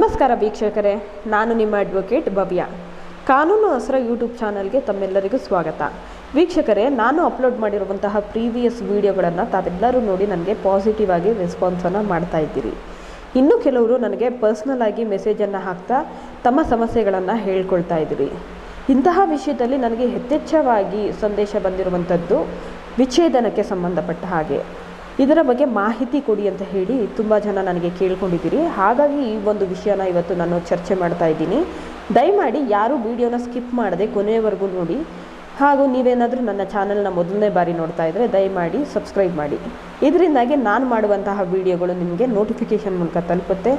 ನಮಸ್ಕಾರ ವೀಕ್ಷಕರೇ, ನಾನು ನಿಮ್ಮ ಅಡ್ವೊಕೇಟ್ ಭವ್ಯ. ಕಾನೂನು ಹಸರ ಯೂಟ್ಯೂಬ್ ಚಾನಲ್ಗೆ ತಮ್ಮೆಲ್ಲರಿಗೂ ಸ್ವಾಗತ. ವೀಕ್ಷಕರೇ, ನಾನು ಅಪ್ಲೋಡ್ ಮಾಡಿರುವಂತಹ ಪ್ರೀವಿಯಸ್ ವೀಡಿಯೋಗಳನ್ನು ತಾವೆಲ್ಲರೂ ನೋಡಿ ನನಗೆ ಪಾಸಿಟಿವ್ ಆಗಿ ರೆಸ್ಪಾನ್ಸನ್ನು ಮಾಡ್ತಾ ಇದ್ದೀರಿ. ಇನ್ನು ಕೆಲವರು ನನಗೆ ಪರ್ಸ್ನಲ್ ಆಗಿ ಮೆಸೇಜನ್ನು ಹಾಕ್ತಾ ತಮ್ಮ ಸಮಸ್ಯೆಗಳನ್ನು ಹೇಳ್ಕೊಳ್ತಾ ಇದ್ದೀರಿ. ಇಂತಹ ವಿಷಯದಲ್ಲಿ ನನಗೆ ಯಥೇಚ್ಛವಾಗಿ ಸಂದೇಶ ಬಂದಿರುವಂಥದ್ದು ವಿಚ್ಛೇದನಕ್ಕೆ ಸಂಬಂಧಪಟ್ಟ ಹಾಗೆ. ಇದರ ಬಗ್ಗೆ ಮಾಹಿತಿ ಕೊಡಿ ಅಂತ ಹೇಳಿ ತುಂಬ ಜನ ನನಗೆ ಕೇಳ್ಕೊಂಡಿದ್ದೀರಿ. ಹಾಗಾಗಿ ಈ ಒಂದು ವಿಷಯನ ಇವತ್ತು ನಾನು ಚರ್ಚೆ ಮಾಡ್ತಾ ಇದ್ದೀನಿ. ದಯಮಾಡಿ ಯಾರೂ ವಿಡಿಯೋನ ಸ್ಕಿಪ್ ಮಾಡದೆ ಕೊನೆಯವರೆಗೂ ನೋಡಿ. ಹಾಗೂ ನೀವೇನಾದರೂ ನನ್ನ ಚಾನಲ್ನ ಮೊದಲನೇ ಬಾರಿ ನೋಡ್ತಾ ಇದ್ದರೆ ದಯಮಾಡಿ ಸಬ್ಸ್ಕ್ರೈಬ್ ಮಾಡಿ. ಇದರಿಂದಾಗಿ ನಾನು ಮಾಡುವಂತಹ ವಿಡಿಯೋಗಳು ನಿಮಗೆ ನೋಟಿಫಿಕೇಷನ್ ಮೂಲಕ ತಲುಪುತ್ತೆ.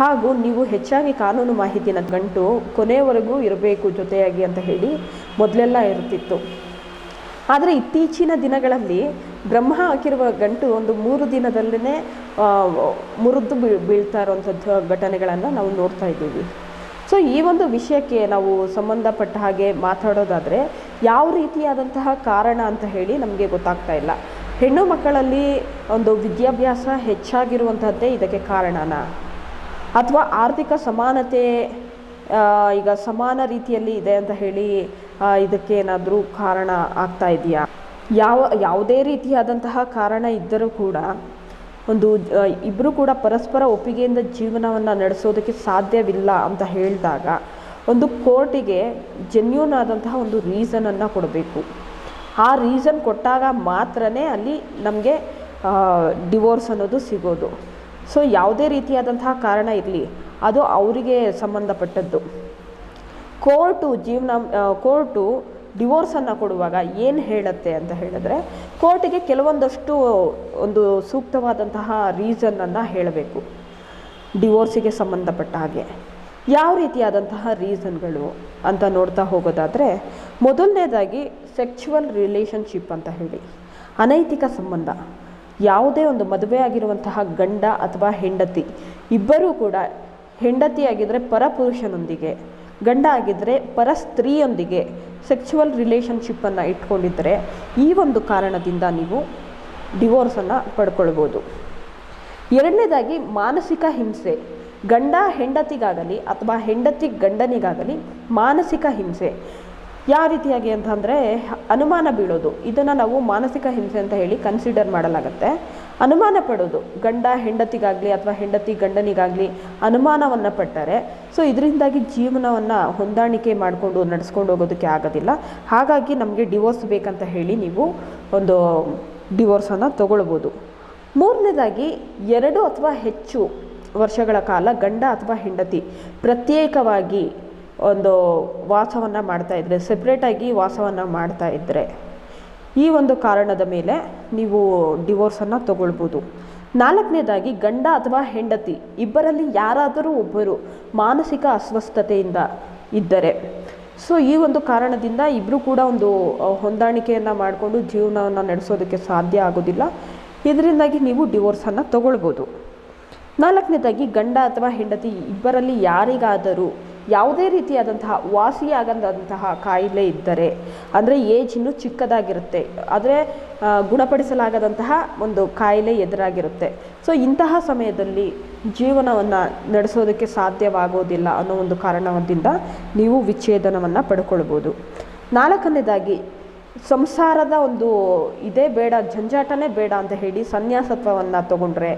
ಹಾಗೂ ನೀವು ಹೆಚ್ಚಾಗಿ ಕಾನೂನು ಮಾಹಿತಿನ ಗಂಟು ಕೊನೆಯವರೆಗೂ ಇರಬೇಕು ಜೊತೆಯಾಗಿ ಅಂತ ಹೇಳಿ ಮೊದಲೆಲ್ಲ ಇರುತ್ತಿತ್ತು ಆದರೆ ಇತ್ತೀಚಿನ ದಿನಗಳಲ್ಲಿ ಬ್ರಹ್ಮ ಹಾಕಿರುವ ಗಂಟು ಒಂದು ಮೂರು ದಿನದಲ್ಲೇ ಮುರಿದು ಬೀಳ್ ಬೀಳ್ತಾ ಇರುವಂಥದ್ದು ಘಟನೆಗಳನ್ನು ನಾವು ನೋಡ್ತಾ ಇದ್ದೀವಿ. ಸೊ ಈ ಒಂದು ವಿಷಯಕ್ಕೆ ನಾವು ಸಂಬಂಧಪಟ್ಟ ಹಾಗೆ ಮಾತಾಡೋದಾದರೆ, ಯಾವ ರೀತಿಯಾದಂತಹ ಕಾರಣ ಅಂತ ಹೇಳಿ ನಮಗೆ ಗೊತ್ತಾಗ್ತಾ ಇಲ್ಲ. ಹೆಣ್ಣು ಮಕ್ಕಳಲ್ಲಿ ಒಂದು ವಿದ್ಯಾಭ್ಯಾಸ ಹೆಚ್ಚಾಗಿರುವಂಥದ್ದೇ ಇದಕ್ಕೆ ಕಾರಣನಾ. ಅಥವಾ ಆರ್ಥಿಕ ಸಮಾನತೆ ಈಗ ಸಮಾನ ರೀತಿಯಲ್ಲಿ ಇದೆ ಅಂತ ಹೇಳಿ ಇದಕ್ಕೆ ಏನಾದರೂ ಕಾರಣ ಆಗ್ತಾ ಇದೆಯಾ? ಯಾವ, ಯಾವುದೇ ರೀತಿಯಾದಂತಹ ಕಾರಣ ಇದ್ದರೂ ಕೂಡ ಒಂದು ಇಬ್ಬರು ಕೂಡ ಪರಸ್ಪರ ಒಪ್ಪಿಗೆಯಿಂದ ಜೀವನವನ್ನು ನಡೆಸೋದಕ್ಕೆ ಸಾಧ್ಯವಿಲ್ಲ ಅಂತ ಹೇಳಿದಾಗ ಒಂದು ಕೋರ್ಟಿಗೆ ಜೆನ್ಯೂನ್ ಆದಂತಹ ಒಂದು ರೀಸನನ್ನು ಕೊಡಬೇಕು. ಆ ರೀಸನ್ ಕೊಟ್ಟಾಗ ಮಾತ್ರನೇ ಅಲ್ಲಿ ನಮಗೆ ಡಿವೋರ್ಸ್ ಅನ್ನೋದು ಸಿಗೋದು. ಸೊ ಯಾವುದೇ ರೀತಿಯಾದಂತಹ ಕಾರಣ ಇರಲಿ, ಅದು ಅವರಿಗೆ ಸಂಬಂಧಪಟ್ಟದ್ದು. ಕೋರ್ಟು ಜೀವನ ಕೋರ್ಟು ಡಿವೋರ್ಸನ್ನು ಕೊಡುವಾಗ ಏನು ಹೇಳುತ್ತೆ ಅಂತ ಹೇಳಿದ್ರೆ, ಕೋರ್ಟಿಗೆ ಕೆಲವೊಂದಷ್ಟು ಒಂದು ಸೂಕ್ತವಾದಂತಹ ರೀಸನ್ನನ್ನು ಹೇಳಬೇಕು. ಡಿವೋರ್ಸಿಗೆ ಸಂಬಂಧಪಟ್ಟ ಹಾಗೆ. ಯಾವ ರೀತಿಯಾದಂತಹ ರೀಸನ್ಗಳು ಅಂತ ನೋಡ್ತಾ ಹೋಗೋದಾದರೆ, ಮೊದಲನೇದಾಗಿ ಸೆಕ್ಚುವಲ್ ರಿಲೇಷನ್ಶಿಪ್ ಅಂತ ಹೇಳಿ. ಅನೈತಿಕ ಸಂಬಂಧ. ಯಾವುದೇ ಒಂದು ಮದುವೆ ಆಗಿರುವಂತಹ ಗಂಡ ಅಥವಾ ಹೆಂಡತಿ, ಇಬ್ಬರೂ ಕೂಡ ಹೆಂಡತಿಯಾಗಿದ್ದರೆ ಪರಪುರುಷನೊಂದಿಗೆ ಗಂಡ ಆಗಿದ್ದರೆ ಪರ ಸ್ತ್ರೀಯೊಂದಿಗೆ ಸೆಕ್ಚುವಲ್ ರಿಲೇಷನ್ಶಿಪ್ಪನ್ನು ಇಟ್ಕೊಂಡಿದ್ದರೆ ಈ ಒಂದು ಕಾರಣದಿಂದ ನೀವು ಡಿವೋರ್ಸನ್ನು ಪಡ್ಕೊಳ್ಬೋದು. ಎರಡನೇದಾಗಿ ಮಾನಸಿಕ ಹಿಂಸೆ. ಗಂಡ ಹೆಂಡತಿಗಾಗಲಿ ಅಥವಾ ಹೆಂಡತಿ ಗಂಡನಿಗಾಗಲಿ ಮಾನಸಿಕ ಹಿಂಸೆ. ಯಾವ ರೀತಿಯಾಗಿ ಅಂತಂದರೆ ಅನುಮಾನ ಬೀಳೋದು. ಇದನ್ನು ನಾವು ಮಾನಸಿಕ ಹಿಂಸೆ ಅಂತ ಹೇಳಿ ಕನ್ಸಿಡರ್ ಮಾಡಲಾಗತ್ತೆ. ಅನುಮಾನ ಪಡೋದು ಗಂಡ ಹೆಂಡತಿಗಾಗಲಿ ಅಥವಾ ಹೆಂಡತಿ ಗಂಡನಿಗಾಗಲಿ ಅನುಮಾನವನ್ನು ಪಟ್ಟರೆ, ಸೊ ಇದರಿಂದಾಗಿ ಜೀವನವನ್ನು ಹೊಂದಾಣಿಕೆ ಮಾಡಿಕೊಂಡು ನಡೆಸ್ಕೊಂಡು ಹೋಗೋದಕ್ಕೆ ಆಗೋದಿಲ್ಲ. ಹಾಗಾಗಿ ನಮಗೆ ಡಿವೋರ್ಸ್ ಬೇಕಂತ ಹೇಳಿ ನೀವು ಒಂದು ಡಿವೋರ್ಸನ್ನು ತಗೊಳ್ಬೋದು. ಮೂರನೇದಾಗಿ, ಎರಡು ಅಥವಾ ಹೆಚ್ಚು ವರ್ಷಗಳ ಕಾಲ ಗಂಡ ಅಥವಾ ಹೆಂಡತಿ ಪ್ರತ್ಯೇಕವಾಗಿ ಒಂದು ವಾಸವನ್ನು ಮಾಡ್ತಾ ಇದ್ದರೆ ಸೆಪ್ರೇಟಾಗಿ ವಾಸವನ್ನು ಮಾಡ್ತಾ ಇದ್ದರೆ ಈ ಒಂದು ಕಾರಣದ ಮೇಲೆ ನೀವು ಡಿವೋರ್ಸನ್ನು ತಗೊಳ್ಬೋದು. ನಾಲ್ಕನೇದಾಗಿ ಗಂಡ ಅಥವಾ ಹೆಂಡತಿ, ಇಬ್ಬರಲ್ಲಿ ಯಾರಾದರೂ ಒಬ್ಬರು ಮಾನಸಿಕ ಅಸ್ವಸ್ಥತೆಯಿಂದ ಇದ್ದರೆ. ಸೊ ಈ ಒಂದು ಕಾರಣದಿಂದ ಇಬ್ಬರು ಕೂಡ ಒಂದು ಹೊಂದಾಣಿಕೆಯನ್ನು ಮಾಡಿಕೊಂಡು ಜೀವನವನ್ನು ನಡೆಸೋದಕ್ಕೆ ಸಾಧ್ಯ ಆಗೋದಿಲ್ಲ. ಇದರಿಂದಾಗಿ ನೀವು ಡಿವೋರ್ಸನ್ನು ತಗೊಳ್ಬೋದು. ನಾಲ್ಕನೇದಾಗಿ ಗಂಡ ಅಥವಾ ಹೆಂಡತಿ, ಇಬ್ಬರಲ್ಲಿ ಯಾರಿಗಾದರೂ ಯಾವುದೇ ರೀತಿಯಾದಂತಹ ವಾಸಿಯಾಗದಂತಹ ಕಾಯಿಲೆ ಇದ್ದರೆ, ಅಂದರೆ ಏಜ್ ಇನ್ನೂ ಚಿಕ್ಕದಾಗಿರುತ್ತೆ, ಆದರೆ ಗುಣಪಡಿಸಲಾಗದಂತಹ ಒಂದು ಕಾಯಿಲೆ ಎದುರಾಗಿರುತ್ತೆ. ಸೊ ಇಂತಹ ಸಮಯದಲ್ಲಿ ಜೀವನವನ್ನು ನಡೆಸೋದಕ್ಕೆ ಸಾಧ್ಯವಾಗೋದಿಲ್ಲ ಅನ್ನೋ ಒಂದು ಕಾರಣದಿಂದ ನೀವು ವಿಚ್ಛೇದನವನ್ನು ಪಡ್ಕೊಳ್ಬೋದು. ನಾಲ್ಕನೇದಾಗಿ ಸಂಸಾರದ ಒಂದು ಇದೇ ಬೇಡ, ಜಂಜಾಟನೇ ಬೇಡ ಅಂತ ಹೇಳಿ ಸನ್ಯಾಸತ್ವವನ್ನು ತಗೊಂಡ್ರೆ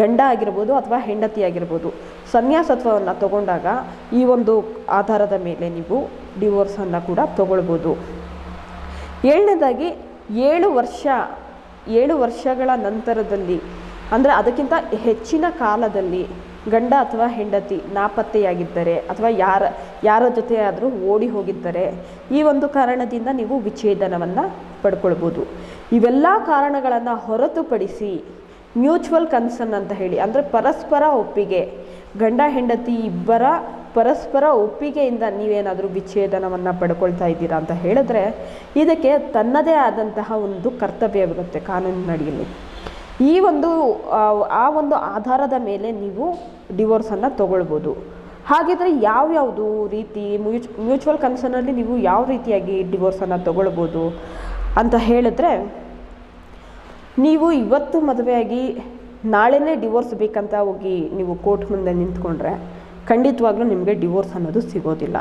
ಗಂಡ ಆಗಿರ್ಬೋದು ಅಥವಾ ಹೆಂಡತಿ ಆಗಿರ್ಬೋದು, ಸನ್ಯಾಸತ್ವವನ್ನು ತಗೊಂಡಾಗ ಈ ಒಂದು ಆಧಾರದ ಮೇಲೆ ನೀವು ಡಿವೋರ್ಸನ್ನು ಕೂಡ ತಗೊಳ್ಬೋದು. ಏಳನೇದಾಗಿ ಏಳು ವರ್ಷ, ಏಳು ವರ್ಷಗಳ ನಂತರದಲ್ಲಿ, ಅಂದರೆ ಅದಕ್ಕಿಂತ ಹೆಚ್ಚಿನ ಕಾಲದಲ್ಲಿ ಗಂಡ ಅಥವಾ ಹೆಂಡತಿ ನಾಪತ್ತೆಯಾಗಿದ್ದರೆ ಅಥವಾ ಯಾರ ಯಾರ ಜೊತೆಯಾದರೂ ಓಡಿ ಹೋಗಿದ್ದರೆ ಈ ಒಂದು ಕಾರಣದಿಂದ ನೀವು ವಿಚ್ಛೇದನವನ್ನು ಪಡ್ಕೊಳ್ಬೋದು. ಇವೆಲ್ಲ ಕಾರಣಗಳನ್ನು ಹೊರತುಪಡಿಸಿ ಮ್ಯೂಚುವಲ್ ಕನ್ಸರ್ನ್ ಅಂತ ಹೇಳಿ, ಅಂದರೆ ಪರಸ್ಪರ ಒಪ್ಪಿಗೆ, ಗಂಡ ಹೆಂಡತಿ ಇಬ್ಬರ ಪರಸ್ಪರ ಒಪ್ಪಿಗೆಯಿಂದ ನೀವೇನಾದರೂ ವಿಚ್ಛೇದನವನ್ನು ಪಡ್ಕೊಳ್ತಾ ಇದ್ದೀರಾ ಅಂತ ಹೇಳಿದ್ರೆ ಇದಕ್ಕೆ ತನ್ನದೇ ಆದಂತಹ ಒಂದು ಕರ್ತವ್ಯವಿರುತ್ತೆ ಕಾನೂನಿನಡಿಯಲ್ಲಿ ಈ ಒಂದು ಆ ಒಂದು ಆಧಾರದ ಮೇಲೆ ನೀವು ಡಿವೋರ್ಸನ್ನು ತಗೊಳ್ಬೋದು. ಹಾಗಿದ್ರೆ ಯಾವ್ಯಾವುದು ರೀತಿ ಮ್ಯೂಚ್, ಮ್ಯೂಚುವಲ್ ಕನ್ಸರ್ನಲ್ಲಿ ನೀವು ಯಾವ ರೀತಿಯಾಗಿ ಡಿವೋರ್ಸನ್ನು ತಗೊಳ್ಬೋದು ಅಂತ ಹೇಳಿದ್ರೆ, ನೀವು ಇವತ್ತು ಮದುವೆಯಾಗಿ ನಾಳೆನೇ ಡಿವೋರ್ಸ್ ಬೇಕಂತ ಹೋಗಿ ನೀವು ಕೋರ್ಟ್ ಮುಂದೆ ನಿಂತ್ಕೊಂಡ್ರೆ ಖಂಡಿತವಾಗ್ಲೂ ನಿಮಗೆ ಡಿವೋರ್ಸ್ ಅನ್ನೋದು ಸಿಗೋದಿಲ್ಲ.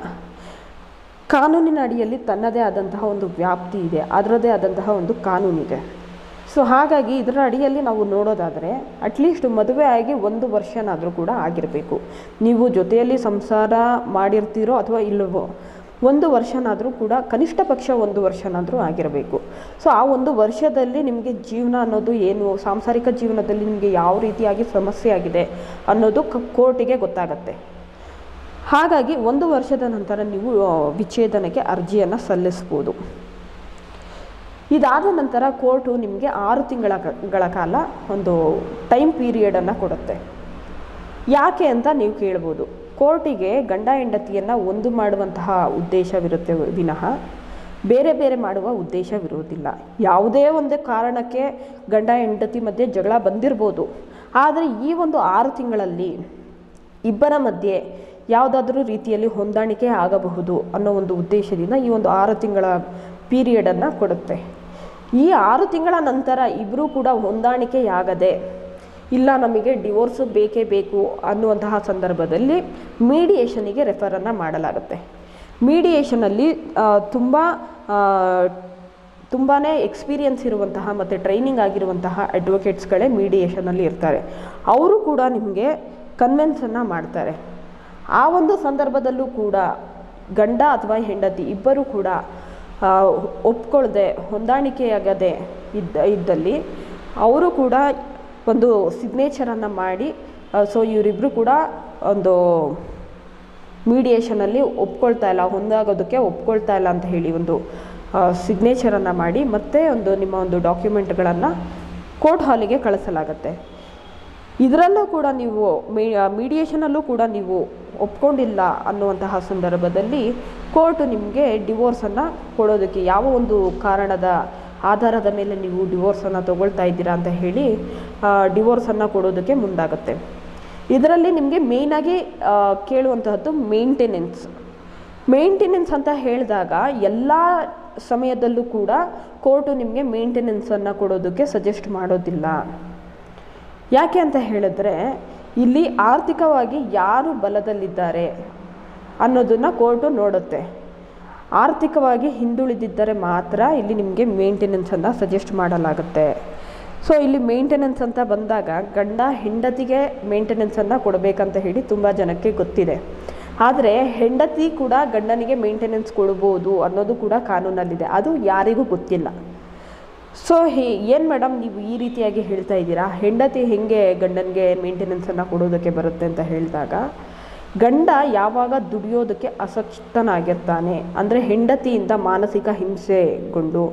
ಕಾನೂನಿನ ಅಡಿಯಲ್ಲಿ ತನ್ನದೇ ಆದಂತಹ ಒಂದು ವ್ಯಾಪ್ತಿ ಇದೆ. ಅದರದೇ ಆದಂತಹ ಒಂದು ಕಾನೂನಿದೆ. ಸೊ ಹಾಗಾಗಿ ಇದರ ಅಡಿಯಲ್ಲಿ ನಾವು ನೋಡೋದಾದರೆ ಅಟ್ಲೀಸ್ಟ್ ಮದುವೆ ಆಗಿ ಒಂದು ವರ್ಷನಾದರೂ ಕೂಡ ಆಗಿರಬೇಕು. ನೀವು ಜೊತೆಯಲ್ಲಿ ಸಂಸಾರ ಮಾಡಿರ್ತೀರೋ ಅಥವಾ ಇಲ್ಲವೋ, ಒಂದು ವರ್ಷನಾದರೂ ಕೂಡ ಕನಿಷ್ಠ ಪಕ್ಷ ಒಂದು ವರ್ಷನಾದರೂ ಆಗಿರಬೇಕು. ಸೊ ಆ ಒಂದು ವರ್ಷದಲ್ಲಿ ನಿಮಗೆ ಜೀವನ ಅನ್ನೋದು ಏನು, ಸಾಂಸಾರಿಕ ಜೀವನದಲ್ಲಿ ನಿಮಗೆ ಯಾವ ರೀತಿಯಾಗಿ ಸಮಸ್ಯೆ ಆಗಿದೆ ಅನ್ನೋದು ಕೋರ್ಟಿಗೆ ಗೊತ್ತಾಗತ್ತೆ. ಹಾಗಾಗಿ ಒಂದು ವರ್ಷದ ನಂತರ ನೀವು, ವಿಚ್ಛೇದನಕ್ಕೆ ಅರ್ಜಿಯನ್ನು ಸಲ್ಲಿಸ್ಬೋದು. ಇದಾದ ನಂತರ ಕೋರ್ಟು ನಿಮಗೆ ಆರು ತಿಂಗಳ ಕಾಲ ಒಂದು ಟೈಮ್ ಪೀರಿಯಡನ್ನು ಕೊಡುತ್ತೆ. ಯಾಕೆ ಅಂತ ನೀವು ಕೇಳ್ಬೋದು. ಕೋರ್ಟಿಗೆ ಗಂಡ ಹೆಂಡತಿಯನ್ನು ಒಂದು ಮಾಡುವಂತಹ ಉದ್ದೇಶವಿರುತ್ತೆ ವಿನಃ, ಬೇರೆ ಬೇರೆ ಮಾಡುವ ಉದ್ದೇಶವಿರುವುದಿಲ್ಲ. ಯಾವುದೇ ಒಂದು ಕಾರಣಕ್ಕೆ ಗಂಡ ಹೆಂಡತಿ ಮಧ್ಯೆ ಜಗಳ ಬಂದಿರ್ಬೋದು. ಆದರೆ ಈ ಒಂದು ಆರು ತಿಂಗಳಲ್ಲಿ ಇಬ್ಬರ ಮಧ್ಯೆ ಯಾವುದಾದ್ರೂ ರೀತಿಯಲ್ಲಿ ಹೊಂದಾಣಿಕೆ ಆಗಬಹುದು ಅನ್ನೋ ಒಂದು ಉದ್ದೇಶದಿಂದ ಈ ಒಂದು ಆರು ತಿಂಗಳ ಪೀರಿಯಡನ್ನು ಕೊಡುತ್ತೆ. ಈ ಆರು ತಿಂಗಳ ನಂತರ ಇಬ್ಬರೂ ಕೂಡ ಹೊಂದಾಣಿಕೆಯಾಗದೆ, ಇಲ್ಲ ನಮಗೆ ಡಿವೋರ್ಸು ಬೇಕೇ ಬೇಕು ಅನ್ನುವಂತಹ ಸಂದರ್ಭದಲ್ಲಿ ಮೀಡಿಯೇಷನಿಗೆ ರೆಫರನ್ನು ಮಾಡಲಾಗುತ್ತೆ. ಮೀಡಿಯೇಷನಲ್ಲಿ ತುಂಬ ತುಂಬಾ ಎಕ್ಸ್ಪೀರಿಯನ್ಸ್ ಇರುವಂತಹ ಮತ್ತು ಟ್ರೈನಿಂಗ್ ಆಗಿರುವಂತಹ ಅಡ್ವೊಕೇಟ್ಸ್ಗಳೇ ಮೀಡಿಯೇಷನಲ್ಲಿ ಇರ್ತಾರೆ. ಅವರು ಕೂಡ ನಿಮಗೆ ಕನ್ವೆನ್ಸನ್ನು ಮಾಡ್ತಾರೆ. ಆ ಒಂದು ಸಂದರ್ಭದಲ್ಲೂ ಕೂಡ ಗಂಡ ಅಥವಾ ಹೆಂಡತಿ ಇಬ್ಬರೂ ಕೂಡ ಆ, ಒಪ್ಕೊಳ್ದೆ ಹೊಂದಾಣಿಕೆಯಾಗದೆ ಇದ್ದ ಇದ್ದಲ್ಲಿ ಅವರು ಕೂಡ ಒಂದು ಸಿಗ್ನೇಚರನ್ನು ಮಾಡಿ ಸೊ ಇವರಿಬ್ಬರು ಕೂಡ ಒಂದು ಮೀಡಿಯೇಷನಲ್ಲಿ ಒಪ್ಕೊಳ್ತಾ ಇಲ್ಲ ಹೊಂದಾಗೋದಕ್ಕೆ ಒಪ್ಕೊಳ್ತಾ ಇಲ್ಲ ಅಂತ ಹೇಳಿ ಒಂದು ಸಿಗ್ನೇಚರನ್ನು ಮಾಡಿ ಮತ್ತೆ ಒಂದು ನಿಮ್ಮ ಒಂದು ಡಾಕ್ಯುಮೆಂಟ್ಗಳನ್ನು ಕೋರ್ಟ್ ಹಾಲಿಗೆ ಕಳಿಸಲಾಗತ್ತೆ. ಇದರಲ್ಲೂ ಕೂಡ ನೀವು ಮೀಡಿಯೇಷನಲ್ಲೂ ಕೂಡ ನೀವು ಒಪ್ಕೊಂಡಿಲ್ಲ ಅನ್ನುವಂತಹ ಸಂದರ್ಭದಲ್ಲಿ ಕೋರ್ಟ್ ನಿಮಗೆ ಡಿವೋರ್ಸನ್ನು ಕೊಡೋದಕ್ಕೆ ಯಾವ ಒಂದು ಕಾರಣದ ಆಧಾರದ ಮೇಲೆ ನೀವು ಡಿವೋರ್ಸನ್ನು ತಗೊಳ್ತಾ ಇದ್ದೀರಾ ಅಂತ ಹೇಳಿ ಡಿವೋರ್ಸನ್ನು ಕೊಡೋದಕ್ಕೆ ಮುಂದಾಗುತ್ತೆ. ಇದರಲ್ಲಿ ನಿಮಗೆ ಮೇಯ್ನಾಗಿ ಕೇಳುವಂತಹದ್ದು ಮೇಂಟೆನೆನ್ಸ್ ಮೇಂಟೆನೆನ್ಸ್ ಅಂತ ಹೇಳಿದಾಗ ಎಲ್ಲ ಸಮಯದಲ್ಲೂ ಕೂಡ ಕೋರ್ಟು ನಿಮಗೆ ಮೇಂಟೆನೆನ್ಸನ್ನು ಕೊಡೋದಕ್ಕೆ ಸಜೆಸ್ಟ್ ಮಾಡೋದಿಲ್ಲ. ಯಾಕೆ ಅಂತ ಹೇಳಿದ್ರೆ ಇಲ್ಲಿ ಆರ್ಥಿಕವಾಗಿ ಯಾರು ಬಲದಲ್ಲಿದ್ದಾರೆ ಅನ್ನೋದನ್ನು ಕೋರ್ಟು ನೋಡುತ್ತೆ. ಆರ್ಥಿಕವಾಗಿ ಹಿಂದುಳಿದಿದ್ದರೆ ಮಾತ್ರ ಇಲ್ಲಿ ನಿಮಗೆ ಮೇಂಟೆನೆನ್ಸನ್ನು ಸಜೆಸ್ಟ್ ಮಾಡಲಾಗುತ್ತೆ. ಸೊ ಇಲ್ಲಿ ಮೇಂಟೆನೆನ್ಸ್ ಅಂತ ಬಂದಾಗ ಗಂಡ ಹೆಂಡತಿಗೆ ಮೇಂಟೆನೆನ್ಸನ್ನು ಕೊಡಬೇಕಂತ ಹೇಳಿ ತುಂಬ ಜನಕ್ಕೆ ಗೊತ್ತಿದೆ. ಆದರೆ ಹೆಂಡತಿ ಕೂಡ ಗಂಡನಿಗೆ ಮೇಂಟೆನೆನ್ಸ್ ಕೊಡ್ಬೋದು ಅನ್ನೋದು ಕೂಡ ಕಾನೂನಲ್ಲಿದೆ. ಅದು ಯಾರಿಗೂ ಗೊತ್ತಿಲ್ಲ. ಸೊ ಹೇ, ಏನು ಮೇಡಮ್ ನೀವು ಈ ರೀತಿಯಾಗಿ ಹೇಳ್ತಾ ಇದ್ದೀರಾ? ಹೆಂಡತಿ ಹೆಂಗೆ ಗಂಡನಿಗೆ ಮೇಂಟೆನೆನ್ಸನ್ನು ಕೊಡೋದಕ್ಕೆ ಬರುತ್ತೆ ಅಂತ ಹೇಳಿದಾಗ, ಗಂಡ ಯಾವಾಗ ದುಡಿಯೋದಕ್ಕೆ ಅಸಕ್ತನಾಗಿರ್ತಾನೆ, ಅಂದರೆ ಹೆಂಡತಿಯಿಂದ ಮಾನಸಿಕ ಹಿಂಸೆಗೊಂಡು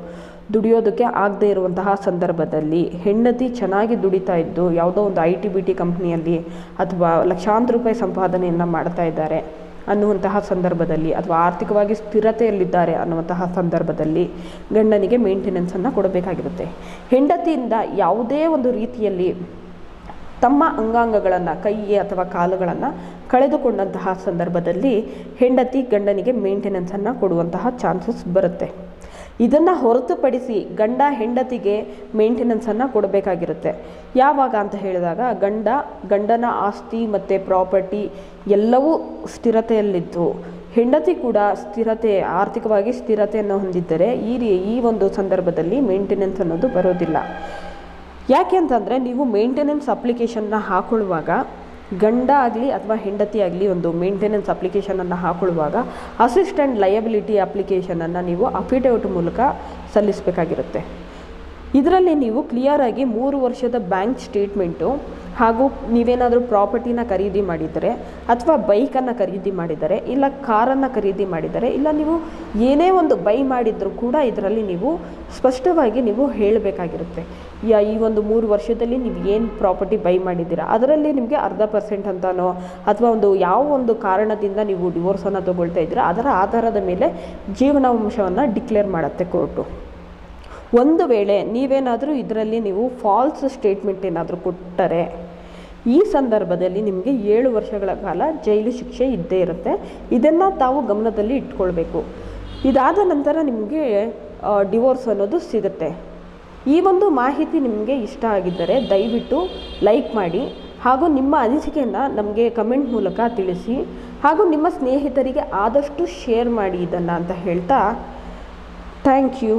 ದುಡಿಯೋದಕ್ಕೆ ಆಗದೇ ಇರುವಂತಹ ಸಂದರ್ಭದಲ್ಲಿ ಹೆಂಡತಿ ಚೆನ್ನಾಗಿ ದುಡಿತಾ ಇದ್ದು, ಯಾವುದೋ ಒಂದು ಐ ಟಿ ಬಿ ಟಿ ಕಂಪ್ನಿಯಲ್ಲಿ ಅಥವಾ ಲಕ್ಷಾಂತರ ರೂಪಾಯಿ ಸಂಪಾದನೆಯನ್ನು ಮಾಡ್ತಾ ಇದ್ದಾರೆ ಅನ್ನುವಂತಹ ಸಂದರ್ಭದಲ್ಲಿ ಅಥವಾ ಆರ್ಥಿಕವಾಗಿ ಸ್ಥಿರತೆಯಲ್ಲಿದ್ದಾರೆ ಅನ್ನುವಂತಹ ಸಂದರ್ಭದಲ್ಲಿ ಗಂಡನಿಗೆ ಮೇಂಟೆನೆನ್ಸನ್ನು ಕೊಡಬೇಕಾಗಿರುತ್ತೆ. ಹೆಂಡತಿಯಿಂದ ಯಾವುದೇ ಒಂದು ರೀತಿಯಲ್ಲಿ ತಮ್ಮ ಅಂಗಾಂಗಗಳನ್ನು ಕೈ ಅಥವಾ ಕಾಲುಗಳನ್ನು ಕಳೆದುಕೊಂಡಂತಹ ಸಂದರ್ಭದಲ್ಲಿ ಹೆಂಡತಿ ಗಂಡನಿಗೆ ಮೇಂಟೆನೆನ್ಸನ್ನು ಕೊಡುವಂತಹ ಚಾನ್ಸಸ್ ಬರುತ್ತೆ. ಇದನ್ನು ಹೊರತುಪಡಿಸಿ ಗಂಡ ಹೆಂಡತಿಗೆ ಮೇಂಟೆನೆನ್ಸನ್ನು ಕೊಡಬೇಕಾಗಿರುತ್ತೆ. ಯಾವಾಗ ಅಂತ ಹೇಳಿದಾಗ ಗಂಡ, ಗಂಡನ ಆಸ್ತಿ ಮತ್ತು ಪ್ರಾಪರ್ಟಿ ಎಲ್ಲವೂ ಸ್ಥಿರತೆಯಲ್ಲಿದ್ದು, ಹೆಂಡತಿ ಕೂಡ ಸ್ಥಿರತೆ, ಆರ್ಥಿಕವಾಗಿ ಸ್ಥಿರತೆಯನ್ನು ಹೊಂದಿದ್ದರೆ ಈ ರೀ, ಈ ಒಂದು ಸಂದರ್ಭದಲ್ಲಿ ಮೇಂಟೆನೆನ್ಸ್ ಅನ್ನೋದು ಬರೋದಿಲ್ಲ. ಯಾಕೆ ಅಂತಂದರೆ ನೀವು ಮೇಂಟೆನೆನ್ಸ್ ಅಪ್ಲಿಕೇಶನ್ನ ಹಾಕೊಳ್ಳುವಾಗ ಗಂಡ ಆಗಲಿ ಅಥವಾ ಹೆಂಡತಿ ಆಗಲಿ ಒಂದು ಮೇಂಟೆನೆನ್ಸ್ ಅಪ್ಲಿಕೇಶನನ್ನು ಹಾಕೊಳ್ಳುವಾಗ ಅಸಿಸ್ಟೆಂಟ್ ಲಯಬಿಲಿಟಿ ಅಪ್ಲಿಕೇಶನನ್ನು ನೀವು ಅಫಿಡೇವಿಟ್ ಮೂಲಕ ಸಲ್ಲಿಸಬೇಕಾಗಿರುತ್ತೆ. ಇದರಲ್ಲಿ ನೀವು ಕ್ಲಿಯರಾಗಿ ಮೂರು ವರ್ಷದ ಬ್ಯಾಂಕ್ ಸ್ಟೇಟ್ಮೆಂಟು ಹಾಗೂ ನೀವೇನಾದರೂ ಪ್ರಾಪರ್ಟಿನ ಖರೀದಿ ಮಾಡಿದರೆ ಅಥವಾ ಬೈಕನ್ನು ಖರೀದಿ ಮಾಡಿದರೆ ಇಲ್ಲ ಕಾರನ್ನು ಖರೀದಿ ಮಾಡಿದರೆ ಇಲ್ಲ ನೀವು ಏನೇ ಒಂದು ಬೈ ಮಾಡಿದರೂ ಕೂಡ ಇದರಲ್ಲಿ ನೀವು ಸ್ಪಷ್ಟವಾಗಿ ನೀವು ಹೇಳಬೇಕಾಗಿರುತ್ತೆ. ಈ ಒಂದು ಮೂರು ವರ್ಷದಲ್ಲಿ ನೀವು ಏನು ಪ್ರಾಪರ್ಟಿ ಬೈ ಮಾಡಿದ್ದೀರಾ? ಅದರಲ್ಲಿ ನಿಮಗೆ ಅರ್ಧ ಪರ್ಸೆಂಟ್ ಅಂತನೋ ಅಥವಾ ಒಂದು ಯಾವ ಒಂದು ಕಾರಣದಿಂದ ನೀವು ಡಿವೋರ್ಸನ್ನು ತೊಗೊಳ್ತಾ ಇದ್ದೀರಾ? ಅದರ ಆಧಾರದ ಮೇಲೆ ಜೀವನಾಂಶವನ್ನು ಡಿಕ್ಲೇರ್ ಮಾಡುತ್ತೆ ಕೋರ್ಟು. ಒಂದು ವೇಳೆ ನೀವೇನಾದರೂ ಇದರಲ್ಲಿ ನೀವು ಫಾಲ್ಸ್ ಸ್ಟೇಟ್ಮೆಂಟ್ ಏನಾದರೂ ಕೊಟ್ಟರೆ ಈ ಸಂದರ್ಭದಲ್ಲಿ ನಿಮಗೆ ಏಳು ವರ್ಷಗಳ ಕಾಲ ಜೈಲು ಶಿಕ್ಷೆ ಇದ್ದೇ ಇರುತ್ತೆ. ಇದನ್ನು ತಾವು ಗಮನದಲ್ಲಿ ಇಟ್ಕೊಳ್ಬೇಕು. ಇದಾದ ನಂತರ ನಿಮಗೆ ಡಿವೋರ್ಸ್ ಅನ್ನೋದು ಸಿಗುತ್ತೆ. ಈ ಒಂದು ಮಾಹಿತಿ ನಿಮಗೆ ಇಷ್ಟ ಆಗಿದ್ದರೆ ದಯವಿಟ್ಟು ಲೈಕ್ ಮಾಡಿ ಹಾಗೂ ನಿಮ್ಮ ಅನಿಸಿಕೆಯನ್ನು ನಮಗೆ ಕಮೆಂಟ್ ಮೂಲಕ ತಿಳಿಸಿ ಹಾಗೂ ನಿಮ್ಮ ಸ್ನೇಹಿತರಿಗೆ ಆದಷ್ಟು ಶೇರ್ ಮಾಡಿ ಇದನ್ನು ಅಂತ ಹೇಳ್ತಾ ಥ್ಯಾಂಕ್ ಯು.